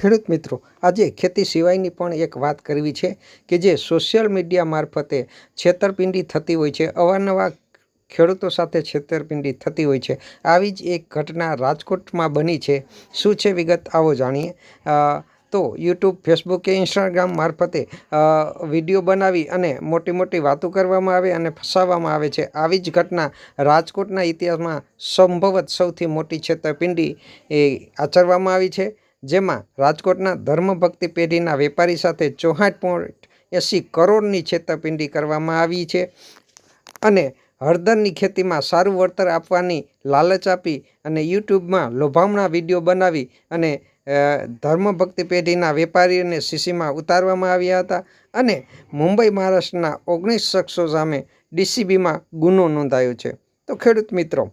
ખેડૂત મિત્રો, આજે ખેતી સિવાયની પણ એક વાત કરવી છે કે જે સોશિયલ મીડિયા મારફતે છેતરપિંડી થતી હોય છે. અવારનવાર ખેડૂતો સાથે છેતરપિંડી થતી હોય છે. આવી જ એક ઘટના રાજકોટમાં બની છે. શું છે વિગત? આવો જાણીએ. તો યુટ્યુબ, ફેસબુક કે ઇન્સ્ટાગ્રામ મારફતે વીડિયો બનાવી અને મોટી મોટી વાતો કરવામાં આવે અને ફસાવવામાં આવે છે. આવી જ ઘટના રાજકોટના ઇતિહાસમાં સંભવત સૌથી મોટી છેતરપિંડી એ આચરવામાં આવી છે. જેમાં રાજકોટના ધર્મભક્તિ પેઢીના વેપારી સાથે ચોહાઠ પોઈન્ટ એંસી કરોડની છેતરપિંડી કરવામાં આવી છે અને હળદરની ખેતીમાં સારું વળતર આપવાની લાલચ આપી અને યુટ્યુબમાં લોભામણા વીડિયો બનાવી અને ધર્મભક્તિ પેઢીના વેપારીઓને સીસીમાં ઉતારવામાં આવ્યા હતા અને મુંબઈ મહારાષ્ટ્રના ઓગણીસ શખ્સો સામે ડીસીબીમાં ગુનો નોંધાયો છે. તો ખેડૂત મિત્રો,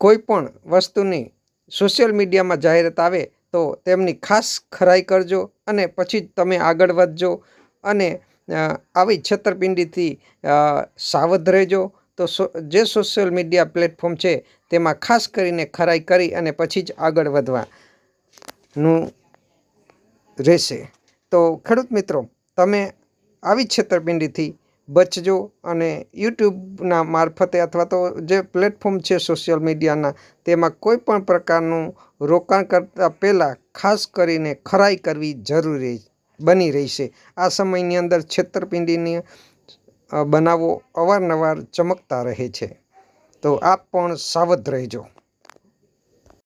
કોઈ પણ વસ્તુની સોશિયલ મીડિયામાં જાહેરાત આવે તો તેમની ખાસ ખરાઈ કરજો અને પછી જ તમે આગળ વધજો અને આવી છેતરપિંડીથી સાવધ રહેજો. તો જે સોશિયલ મીડિયા પ્લેટફોર્મ છે તેમાં ખાસ કરીને ખરાઈ કરી અને પછી જ આગળ વધવાનું રહેશે. તો ખેડૂત મિત્રો, તમે આવી છેતરપિંડીથી બચજો અને યુટ્યુબના મારફતે અથવા તો જે પ્લેટફોર્મ છે સોશિયલ મીડિયાના, તેમાં કોઈ પણ પ્રકારનું રોકાણ કરતાં પહેલાં ખાસ કરીને ખરાઈ કરવી જરૂરી બની રહેશે. આ સમયની અંદર છેતરપિંડીની બનાવો અવારનવાર ચમકતા રહે છે. તો આપ પણ સાવધ રહેજો.